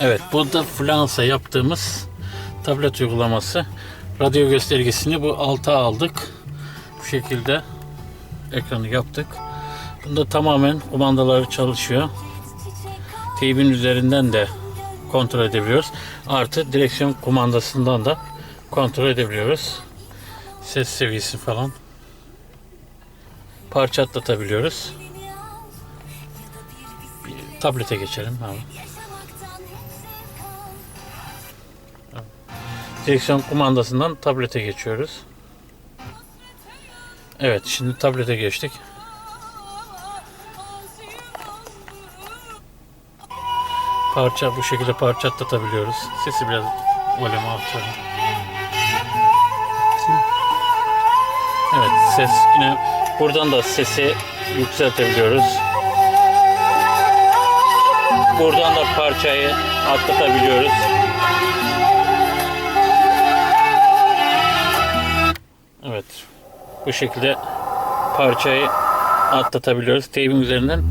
Evet bu da Fransa yaptığımız tablet uygulaması. Radyo göstergesini bu alta aldık. Bu şekilde ekranı yaptık. Bunda tamamen kumandaları çalışıyor. Teybin üzerinden de kontrol edebiliyoruz. Artı direksiyon kumandasından da kontrol edebiliyoruz. Ses seviyesi falan. Parça atlatabiliyoruz. Tablete geçelim abi. Direksiyon kumandasından tablete geçiyoruz. Evet şimdi tablete geçtik. Parça bu şekilde parça atlatabiliyoruz. Sesi biraz volüm artıralım. Evet ses yine buradan da sesi yükseltebiliyoruz. Buradan da parçayı atlatabiliyoruz. Evet. Bu şekilde parçayı atlatabiliyoruz. Teybin üzerinden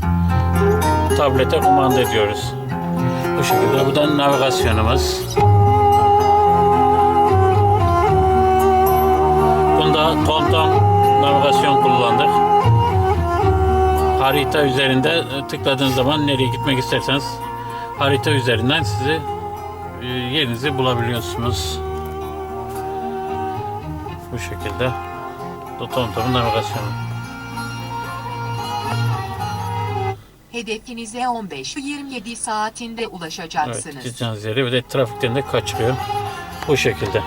tablete kumanda ediyoruz. Bu şekilde. Bu da navigasyonumuz. Harita üzerinde e, tıkladığınız zaman nereye gitmek isterseniz harita üzerinden sizi e, yerinizi bulabiliyorsunuz. Bu şekilde. Bu TomTom'un navigasyonu. Hedefinize 15-27 saatinde Evet, ulaşacaksınız. gideceğiniz yere bir de trafikten de kaçırıyor. Bu şekilde.